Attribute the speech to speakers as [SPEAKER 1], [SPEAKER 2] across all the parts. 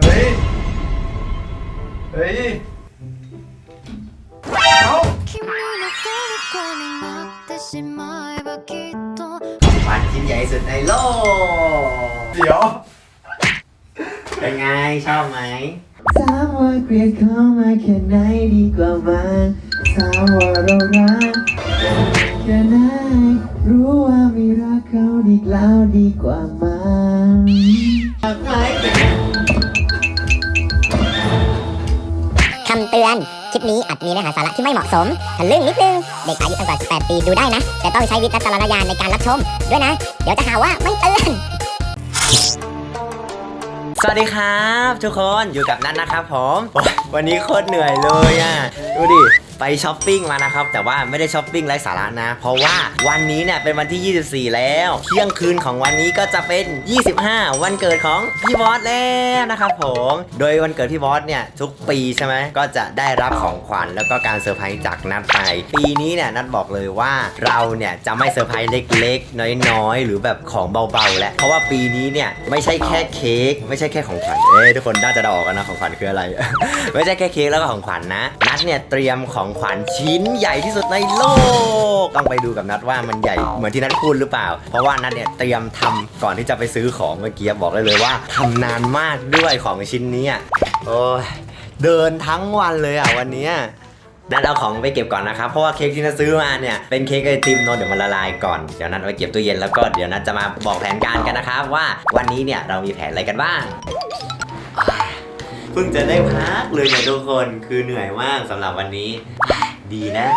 [SPEAKER 1] เฮ้ย เฮ้ย เอา
[SPEAKER 2] 君の虜になってしまえばきっと
[SPEAKER 3] ขวัญชิ้นใหญ่สุดในโลก
[SPEAKER 1] เดี๋ยว
[SPEAKER 3] เป็นไงชอบไหม
[SPEAKER 4] ถามว่าเกลียดเขามาแค่ไหนดีกว่ามาถามว่าเรารักแค่ไหนรู้ว่าไม่รักเขาดีแล้วดีกว่ามา
[SPEAKER 5] คำเ ตือน คลิปนี้อาจมีเนื้อหาสาระที่ไม่เหมาะสมทะลึ่งนิดนึง เด็กอายุต่ำกว่า 18 ปีดูได้นะ แต่ต้องใช้วิจารณญาณในการรับชม ด้วยนะ เดี๋ยวจะหาว่าไม่เตือน
[SPEAKER 3] สวัสดีครับ ทุกคนอยู่กับนัทนะครับผม วันนี้โคตรเหนื่อยเลยอะ ดูดิ ไปช้อปปิ้งมานะครับ แต่ว่าไม่ได้ช้อปปิ้งไร้สาระนะ เพราะว่าวันนี้เนี่ยเป็นวันที่ 24 แล้ว เที่ยงคืนของวันนี้ก็จะเป็น 25 วันเกิดของพี่บอสแล้วนะครับผม โดยวันเกิดพี่บอสเนี่ยทุกปีใช่ไหมก็จะได้รับของขวัญแล้วก็การเซอร์ไพรส์จากนัทไป ปีนี้เนี่ยนัทบอกเลยว่าเราเนี่ยจะไม่เซอร์ไพรส์เล็กๆ น้อยๆ หรือแบบของเบาๆ แล้วเพราะว่าปีนี้เนี่ยไม่ใช่แค่เค้กไม่ใช่แค่ของขวัญเอ้ทุกคนน่าจะเดาออกกันนะของขวัญคืออะไร ไม่ใช่แค่เค้กแล้วก็ของขวัญนะ นัทเนี่ยเตรียมของของขวัญชิ้นใหญ่ที่สุดในโลก ต้องไปดูกับนัทว่ามันใหญ่เหมือนที่นัทพูดหรือเปล่า เพราะว่านัทเนี่ยเตรียมทำก่อนที่จะไปซื้อของเมื่อกี้บอกได้เลยว่าทำนานมากด้วยของชิ้นนี้โอ้ยเดินทั้งวันเลยอะวันนี้นัดเอาของไปเก็บก่อนนะครับ เพราะว่าเค้กที่นัดซื้อมาเนี่ย เป็นเค้กไอติมเนอะเดี๋ยวมันละลายก่อน เดี๋ยวนัดไปเก็บตู้เย็นแล้วก็เดี๋ยวนัดจะมาบอกแผนการกันนะครับว่าวันนี้เนี่ยเรามีแผนอะไรกันบ้าง พิ่งจะได้พักเลยเนี่ยทุกคนคือเหนื่อยมากสำหรับวันนี้ ดีนะ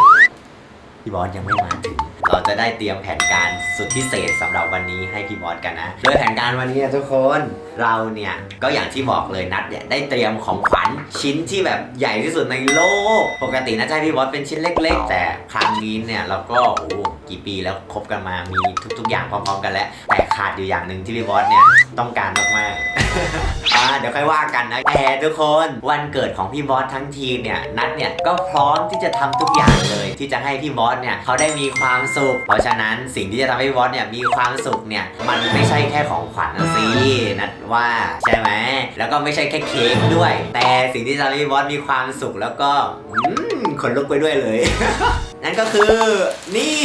[SPEAKER 3] พี่บอสยังไม่มาถึง เราจะได้เตรียมแผนการสุดพิเศษสำหรับวันนี้ให้พี่บอสกันนะ โดยแผนการวันนี้นะทุกคนเราเนี่ยก็อย่างที่บอกเลยนัดเนี่ยได้เตรียมของขวัญชิ้นที่แบบใหญ่ที่สุดในโลก ปกตินะจะให้พี่บอสเป็นชิ้นเล็ก ๆ แต่ครั้งนี้เนี่ยเราก็โอ้กี่ปีแล้วคบกันมามีทุก ๆ อย่างพร้อมๆกันแล้ว แต่ขาดอยู่อย่างหนึ่งที่พี่บอสเนี่ยต้องการมากๆ อ่าเดี๋ยวค่อยว่ากันนะแต่ทุกคนวันเกิดของพี่บอสทั้งทีมเนี่ยนัดเนี่ยก็พร้อมที่จะทำทุกอย่างเลย ที่จะให้พี่บอสเนี่ยเขาได้มีความสุข เพราะฉะนั้นสิ่งที่จะทำให้พี่บอสเนี่ยมีความสุขเนี่ยมันไม่ใช่แค่ของขวัญนะสินัดว่าใช่ไหมแล้วก็ไม่ใช่แค่เค้กด้วย แต่สิ่งที่จะทำให้พี่บอสมีความสุขแล้วก็อืมขนลุกไปด้วยเลย นั่นก็คือนี่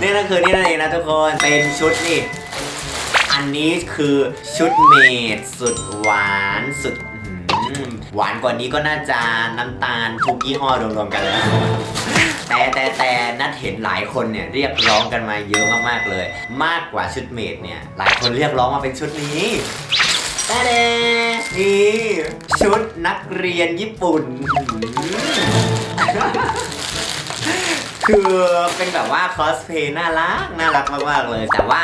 [SPEAKER 3] นี่นั่นคือนี่นั่นเองนะทุกคนเป็นชุดนี่อันนี้คือชุดเมดสุดหวานสุดอื้อหือหวานกว่านี้ก็น่าจะน้ำตาลทุกยี่ห้อรวมๆกันแล้ว แต่แต่แต่นัดเห็นหลายคนเนี่ยเรียกร้องกันมาเยอะมากๆเลย มากกว่าชุดเมดเนี่ยหลายคนเรียกร้องมาเป็นชุดนี้แต่เดนี่ชุดนักเรียนญี่ปุ่น คือเป็นแบบว่าคอสเพย์น่ารักน่ารักมากๆเลย แต่ว่า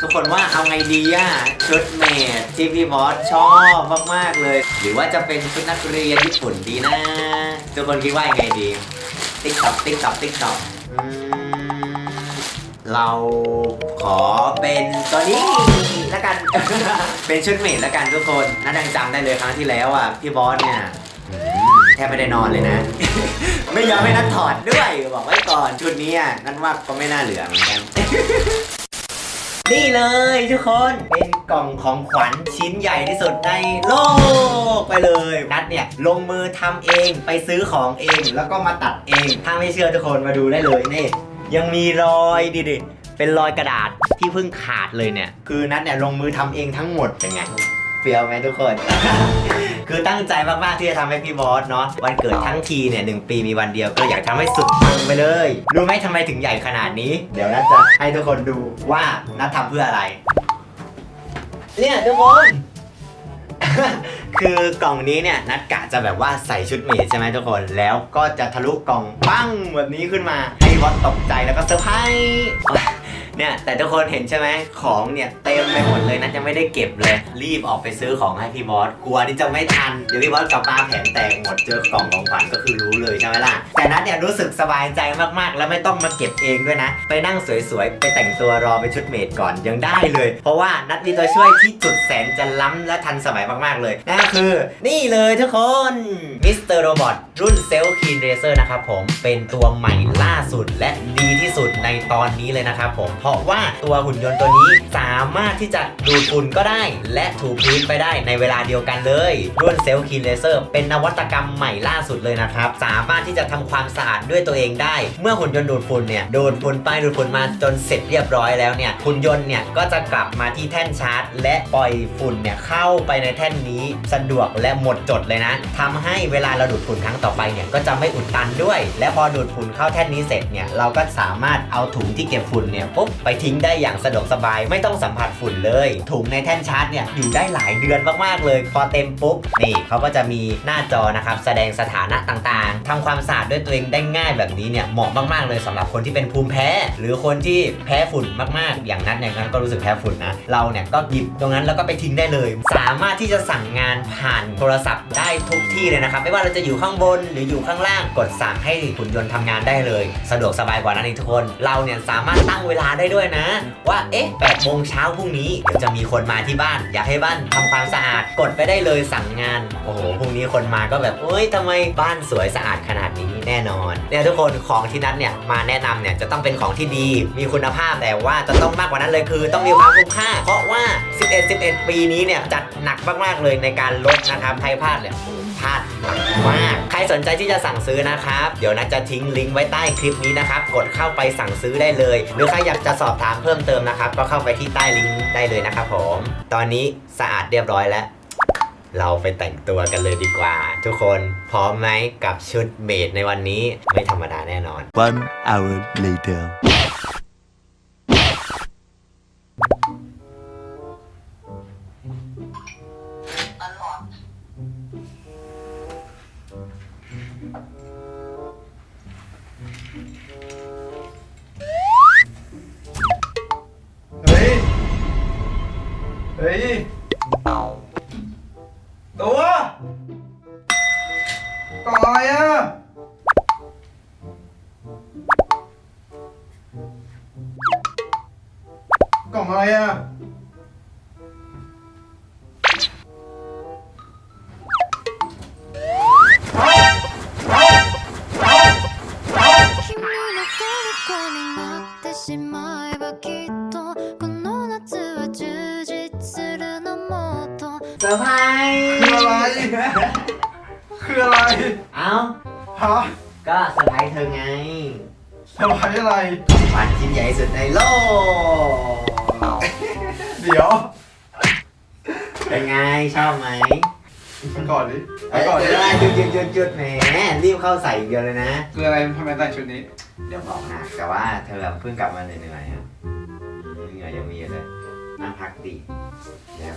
[SPEAKER 3] ทุกคนว่าเอาไงดีอะชุดเมดที่พี่บอสชอบมากๆเลย หรือว่าจะเป็นชุดนักเรียนญี่ปุ่นดีนะ ทุกคนคิดว่ายังไงดี ติ๊กต็อกติ๊กต็อกติ๊กต็อกเราขอเป็นตัวนี้แล้วกัน เป็นชุดเมดแล้วกันทุกคนน่าดังจำได้เลยครั้งที่แล้วอะพี่บอสเนี่ยอืมแทบไม่ได้นอนเลยนะ ไม่ยอมให้นัดถอดด้วยบอกไว้ก่อนชุดนี้อะนั่นว่าก็ไม่น่าเหลือเหมือนกัน นี่เลยทุกคนเป็นกล่องของขวัญชิ้นใหญ่ที่สุดในโลกไปเลยนัดเนี่ยลงมือทำเองไปซื้อของเองแล้วก็มาตัดเอง ถ้าไม่เชื่อทุกคนมาดูได้เลยนี่ ยังมีรอยดิดิเป็นรอยกระดาษที่เพิ่งขาดเลยเนี่ย คือนัดเนี่ยลงมือทำเองทั้งหมดเป็นไงเฟี้ยวไหมทุกคน คือตั้งใจมากๆที่จะทำให้พี่บอสเนาะวันเกิดทั้งทีเนี่ยหนึ่งปีมีวันเดียวก็อยากทำให้สุดปังไปเลย รู้ไหมทำไมถึงใหญ่ขนาดนี้ เดี๋ยวนัดจะให้ทุกคนดูว่านัดทำเพื่ออะไร เนี่ยทุกคน คือกล่องนี้เนี่ยนัดกะจะแบบว่าใส่ชุดเมดใช่ไหมทุกคนแล้วก็จะทะลุกล่องปั้งแบบนี้ขึ้นมาให้บอสตกใจแล้วก็เซอร์ไพรส์ เนี่ยแต่ทุกคนเห็นใช่ไหมของเนี่ยเต็มไปหมดเลยนัดยังไม่ได้เก็บเลย รีบออกไปซื้อของให้พี่บอสกลัวที่จะไม่ทันเดี๋ยวพี่บอสกลับมาแผนแตกหมดเจอกล่องของขวัญก็คือรู้เลยใช่ไหมล่ะแต่นัดเนี่ยรู้สึกสบายใจมากๆ แล้วไม่ต้องมาเก็บเองด้วยนะ ไปนั่งสวยๆไปแต่งตัวรอเป็นชุดเมดก่อนยังได้เลย เพราะว่านัดมีตัวช่วยที่จุดแสนจะล้ำและทันสมัยมากๆเลยนั่นก็คือ นี่เลยทุกคนมิสเตอร์โรบอทรุ่นเซลคีนเรเซอร์นะครับผมเป็นตัวใหม่ล่าสุดและดีที่สุดในตอนนี้เลยนะครับผมเพราะว่าตัวหุ่นยนต์ตัวนี้สามารถที่จะดูดฝุ่นก็ได้ และถูพื้นไปได้ในเวลาเดียวกันเลยรุ่นเซลล์คีนเลเซอร์เป็นนวัตกรรมใหม่ล่าสุดเลยนะครับ สามารถที่จะทำความสะอาดด้วยตัวเองได้ เมื่อหุ่นยนต์ดูดฝุ่นเนี่ยดูดฝุ่นไปดูดฝุ่นมาจนเสร็จเรียบร้อยแล้วเนี่ยหุ่นยนต์เนี่ยก็จะกลับมาที่แท่นชาร์จ และปล่อยฝุ่นเนี่ยเข้าไปในแท่นนี้สะดวกและหมดจดเลยนะทำให้เวลาเราดูดฝุ่นครั้งต่อไปเนี่ยก็จะไม่อุดตันด้วย และพอดูดฝุ่นเข้าแท่นนี้เสร็จเนี่ยเราก็สามารถเอาถุงที่เก็บฝุ่นเนี่ยปุ๊บไปทิ้งได้อย่างสะดวกสบาย ไม่ต้องสัมผัสฝุ่นเลย ถุงในแท่นชาร์จเนี่ยอยู่ได้หลายเดือนมากๆเลย พอเต็มปุ๊บนี่เขาก็จะมีหน้าจอนะครับแสดงสถานะต่างๆทำความสะอาดด้วยตัวเองได้ง่ายแบบนี้เนี่ยเหมาะมากๆเลยสำหรับคนที่เป็นภูมิแพ้ หรือคนที่แพ้ฝุ่นมากๆ อย่างนั้นอย่างนั้นก็รู้สึกแพ้ฝุ่นนะเราเนี่ยก็หยิบตรงนั้นแล้วก็ไปทิ้งได้เลย สามารถที่จะสั่งงานผ่านโทรศัพท์ได้ทุกที่เลยนะครับไม่ว่าเราจะอยู่ข้างบนหรืออยู่ข้างล่างกดสั่งให้หุ่นยนต์ทำงานได้เลย สะดวกสบายกว่านั้นอีกทุกคน เราเนี่ยสามารถตั้งเวลาได้ด้วยนะ ว่าเอ๊ะ8โมงเช้าพรุ่งนี้เดี๋ยวจะมีคนมาที่บ้าน อยากให้บ้านทำความสะอาดกดไปได้เลยสั่งงานโอ้โหพรุ่งนี้คนมาก็แบบเอ้ยทำไมบ้านสวยสะอาดขนาดนี้แน่นอนเนี่ยทุกคนของที่นัดเนี่ยมาแนะนำเนี่ยจะต้องเป็นของที่ดี มีคุณภาพแต่ว่าจะต้องมากกว่านั้นเลยคือ ต้องมีความคุ้มค่า เพราะว่า 11 11 ปีนี้เนี่ยจัดหนักมากๆเลยในการลดนะครับใครพลาดเนี่ย พลาดมาก ใครสนใจที่จะสั่งซื้อนะครับ เดี๋ยวนัดจะทิ้งลิงก์ไว้ใต้คลิปนี้นะครับ กดเข้าไปสั่งซื้อได้เลย หรือใครอยากจะสอบถามเพิ่มเติมนะครับ ก็เข้าไปที่ใต้ลิงก์ได้เลยนะครับผม ตอนนี้สะอาดเรียบร้อยแล้ว เราไปแต่งตัวกันเลยดีกว่า ทุกคนพร้อมไหมกับชุดเมดในวันนี้ไม่ธรรมดาแน่นอน
[SPEAKER 6] One hour later.
[SPEAKER 1] อร์ไพ
[SPEAKER 3] รส์
[SPEAKER 1] คืออะไร คืออะไร
[SPEAKER 3] เอ้า
[SPEAKER 1] ฮะ
[SPEAKER 3] ก็เซอร์ไพรส์เธอไง
[SPEAKER 1] ทำไมอะไร
[SPEAKER 3] วันชิ้นใหญ่ที่สุดในโลก
[SPEAKER 1] เดี๋ยว
[SPEAKER 3] เป็นไง ชอบไหม
[SPEAKER 1] ไปก่อนดิไป
[SPEAKER 3] เอ้ย
[SPEAKER 1] ก่อนดิ
[SPEAKER 3] เดี๋ยวหยุดหยุดหยุดหยุดแหมรีบเข้าใส่อย่างเดียวเลยนะ
[SPEAKER 1] คืออะไรทำไมแต่งชุดนี้
[SPEAKER 3] เดี๋ยวบอกนะแต่ว่าเธอเพิ่งกลับมาเหนื่อยๆอะอืมเหนื่อยยังมีอยู่เลย นั่งพักดิแล้ว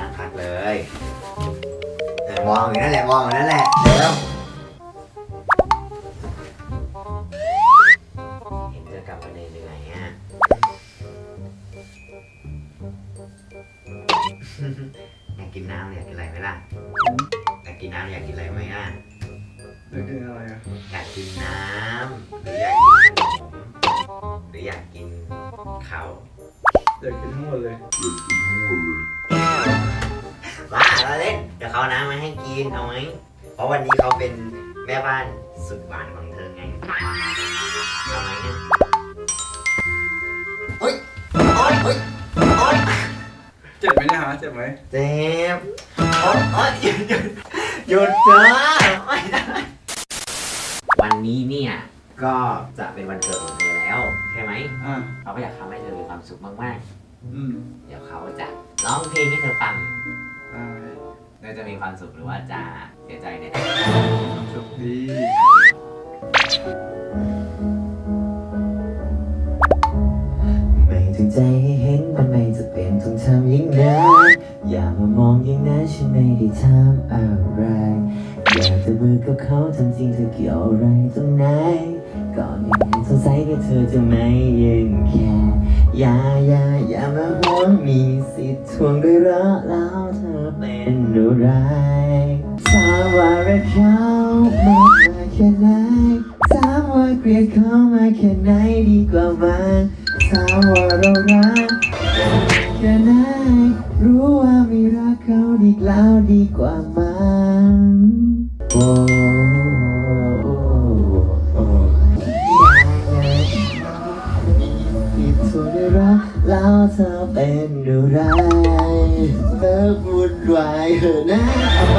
[SPEAKER 3] นั่งพักเลยเออมองอยู่นั่นแหละมองอยู่นั่นแหละเดี๋ยว หวานของเธอไงเอาไหมเนี่ยเฮ้ยโอ๊ยเฮ้ยโอ๊ย
[SPEAKER 1] เจ็บไหมเนี่ยฮะเจ็บไหม
[SPEAKER 3] เจ็บโอ๊ยโอ๊ยหยุดหยุดหยุดเถอะไม่ได้วันนี้เนี่ย ก็จะเป็นวันเกิดของเธอแล้วใช่ไหม
[SPEAKER 1] อ่า
[SPEAKER 3] เราก็อยากทำให้เธอมีความสุขมาก
[SPEAKER 1] อืม
[SPEAKER 3] ๆ เดี๋ยวเขาจะร้องเพลงให้เธอฟัง
[SPEAKER 1] ได้
[SPEAKER 3] เธอจะมีความสุขหรือว่าจะเสียใจเนี่ย
[SPEAKER 1] สุขดี
[SPEAKER 4] ไม่ถึงใจให้เห็นมันไม่จะเป็นต้องทำอย่างนั้นอย่ามามองอย่างนั้นฉันไม่ได้ทำอะไร อยากจะมือกับเขาทำจริงเธอเกี่ยวอะไรตรงไหนก่อนยังสงสัยที่เธอจะไม่ยังแค่อย่าอย่าอย่ามาห่วงมีสิทธิ์ทวงด้วยเหรอแล้วเธอเป็นอะไรถามว่ารักเขามากมาแค่ไหน เรียกเขามาแค่ไหนดีกว่ามาสาวว่าเรารักแค่ไหนรู้ว่ามีรักเขาดีแล้วดีกว่ามันโอ้แล้วเธอเป็นอะไรเธอบุญวายเหอะนะเอาไป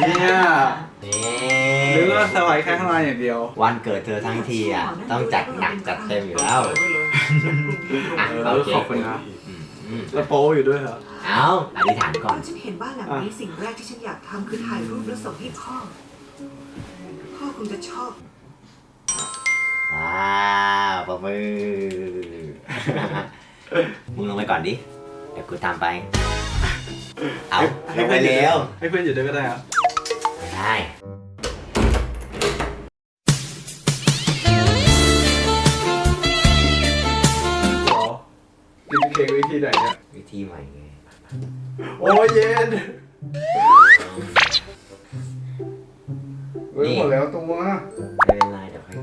[SPEAKER 1] เนี่ย
[SPEAKER 3] นี่
[SPEAKER 1] หรือว่าสบายแค่ข้างในอย่างเดียว
[SPEAKER 3] วันเกิดเธอทั้งทีอะต้องจัดหนักจัดเต็มอยู่แล้วอะ
[SPEAKER 1] เอ
[SPEAKER 3] โอ
[SPEAKER 1] อ
[SPEAKER 3] เค
[SPEAKER 1] ขอบคุณนะ
[SPEAKER 3] อืมอืม
[SPEAKER 1] แล้วโป้อยู่ด้วยเหรอ
[SPEAKER 3] เอาอธิษฐานก่อน
[SPEAKER 7] ฉันเห็นบ้านหลังนี้สิ่งแรกที่ฉันอยากทำคือถ่ายรูปแล้วส่งให้พ่อ พ่อคงจะชอบ
[SPEAKER 3] ว้าวปรบมือมึงลงไปก่อนดิ เดี๋ยวกูตามไป เอาลงไปเร็ว
[SPEAKER 1] ให้เพื่อนอยู่ด้วยก็ได้ครับ
[SPEAKER 3] ไม่ได้
[SPEAKER 1] หรอกินเค้กวิธีไหนเนี่ย
[SPEAKER 3] วิธีใหม่ไง
[SPEAKER 1] โอ้ยเย็นเว้ยหมดแล้วตัว
[SPEAKER 3] ไม่เป็นไรเดี๋ยวค่อย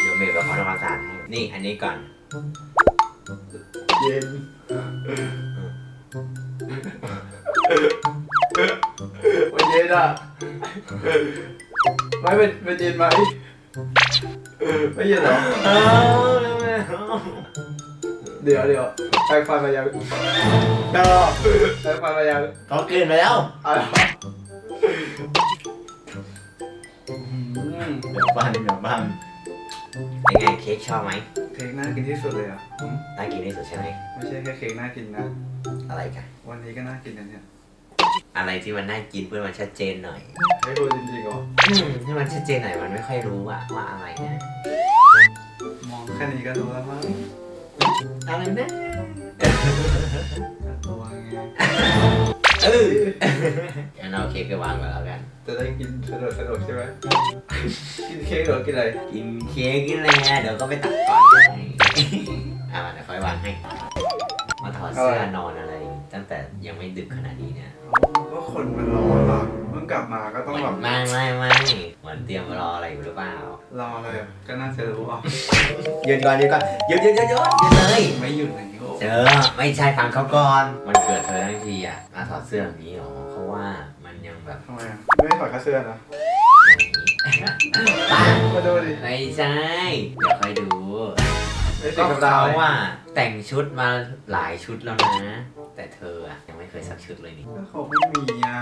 [SPEAKER 3] เดี๋ยวเมย์ไปขอทำความสะอาดให้นี่อันนี้ก่อน
[SPEAKER 1] เย็น มันเย็นอะไม่เป็นเป็นเย็นไหมไม่เย็นเหรอเดี๋ยวเดี๋ยวแปรงฟันมายังเดี๋ยวแปรงฟันมายัง
[SPEAKER 3] เขาเกินไปแล้ว
[SPEAKER 1] เอะไร
[SPEAKER 3] เดี๋ยวบ้านเดี๋ยวบ้านเป็นไงเค้กชอบไหม
[SPEAKER 1] เค้กน่ากินที่สุดเลยอะ
[SPEAKER 3] น่ากินที่สุดใช่ไหม
[SPEAKER 1] ไม่ใช่แค่เค้กน่ากินนะ
[SPEAKER 3] อะไรกัน
[SPEAKER 1] วันนี้ก็น่ากินนะเนี่ย
[SPEAKER 3] อะไรที่มันน่ากินเพื่อมันชัดเจนหน่อย
[SPEAKER 1] ให้พูดจริงๆเหรอ
[SPEAKER 3] อืมให้มันชัดเจนหน่อยมันไม่ค่อยรู้ว่าว่าอะไรนะ
[SPEAKER 1] มองแค่นี้ก็รู้แล้วมั้ง
[SPEAKER 3] อะไรนะ
[SPEAKER 1] ตัวไง
[SPEAKER 3] เอองั้นเอาเค้กไปวางก่อนแล้วกัน
[SPEAKER 1] จะได้กินสนุกสนุกใช่ไหมกินเค้กหรือกินอะไร
[SPEAKER 3] กินเค้กกินอะไรอะเดี๋ยวก็ไปตัดก่อนไงอะเดี๋ยวค่อยวางให้ มาถอดเสื้อนอนอะไร ตั้งแต่ยังไม่ดึกขนาดนี้เนี่ย
[SPEAKER 1] ก็คนมันร้อนอะเพิ่งกลับมาก็ต้องแบบ
[SPEAKER 3] ไม่ไม่ไม่เหมือนเตรียมรออะไรอยู่หรือเปล่าร
[SPEAKER 1] ออะไรอะก็น่าจะรู้อะ
[SPEAKER 3] หยุดก่อนหยุดก่อนหยุดหยุดหยุดหยุดหยุดเลย
[SPEAKER 1] ไม่หยุดไหนโอ้
[SPEAKER 3] เจอไม่ใช่ฟังเขาก่อนมันเกิดเธอทั้งทีอะมาถอดเสื้อแบบนี้หรอเขาว่ามันยังแบบ
[SPEAKER 1] ทำไมอะไม่ถอดค่าเสื้อนะ
[SPEAKER 3] ป้า
[SPEAKER 1] มาดูดิ
[SPEAKER 3] ไม่ใช่เดี๋ยวค่อยดู
[SPEAKER 1] ไม่
[SPEAKER 3] ก็
[SPEAKER 1] ติดกับดาว
[SPEAKER 3] เขา
[SPEAKER 1] เลย
[SPEAKER 3] ว่า แต่งชุดมาหลายชุดแล้วนะ แต่เธออะยังไม่เคยสักชุดเลยนี่
[SPEAKER 1] ก็เขาไม่มีอะ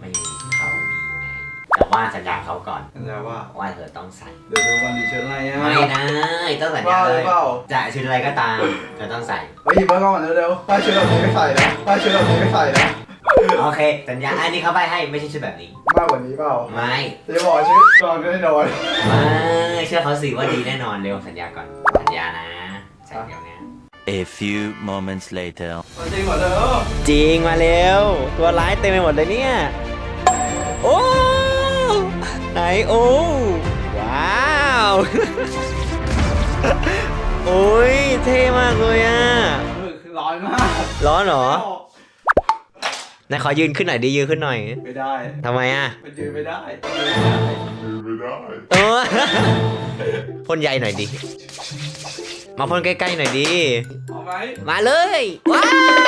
[SPEAKER 3] ไม่มีเขามีไง แต่ว่าสัญญาเขาก่อน
[SPEAKER 1] สัญญาว่า
[SPEAKER 3] ว่าเธอต้องใส่
[SPEAKER 1] เดี๋ยวดูวันดีเชิญอะไรอะ
[SPEAKER 3] ไม่ได้ต้องสัญญา
[SPEAKER 1] บ้าห
[SPEAKER 3] เล
[SPEAKER 1] รือยเปล่า
[SPEAKER 3] จะชุดอะไรก็ตามเธอต้องใส่
[SPEAKER 1] เฮ้ยหยิบมาก่อนเร็วๆป้าชุดแบบนี้ไม่ใส่นะป้าชุดแบบนี้ไม่ใส่นะ
[SPEAKER 3] โอเค สัญญาอันนี้เขาไปให้ไม่ใช่ชุดแบบนี้
[SPEAKER 1] มากกว่านี้เปล่า
[SPEAKER 3] ไม่
[SPEAKER 1] จะบอกชุดนอนก็ได้นอน
[SPEAKER 3] ไม่เชื่อเขาสิว่าดีแน่นอนเร็วสัญญาก่อนสัญญานะใส่เดี๋ยวนี้
[SPEAKER 6] A few moments later.
[SPEAKER 1] จริงเหรอเธอ
[SPEAKER 3] จริงมาเร็ว ตัวร้ายเต็มไปหมดเลยเนี่ย โอ้ไหนโอ้ว้าว โอ้ยเท่มากเลยอะ
[SPEAKER 1] คือร้อนมาก
[SPEAKER 3] ร้อนเหรอไหนายขอยืนขึ้นหน่อยดิยืนขึ้นหน่อย
[SPEAKER 1] ไม่ได้
[SPEAKER 3] ทำไมอะ
[SPEAKER 1] มันยืนไม่ได้
[SPEAKER 3] โอ้พ่นใยหน่อยดิ มาพ่นใกล้ๆหน่อยดิ
[SPEAKER 1] เอาไหม
[SPEAKER 3] มาเลยว้าวโอ้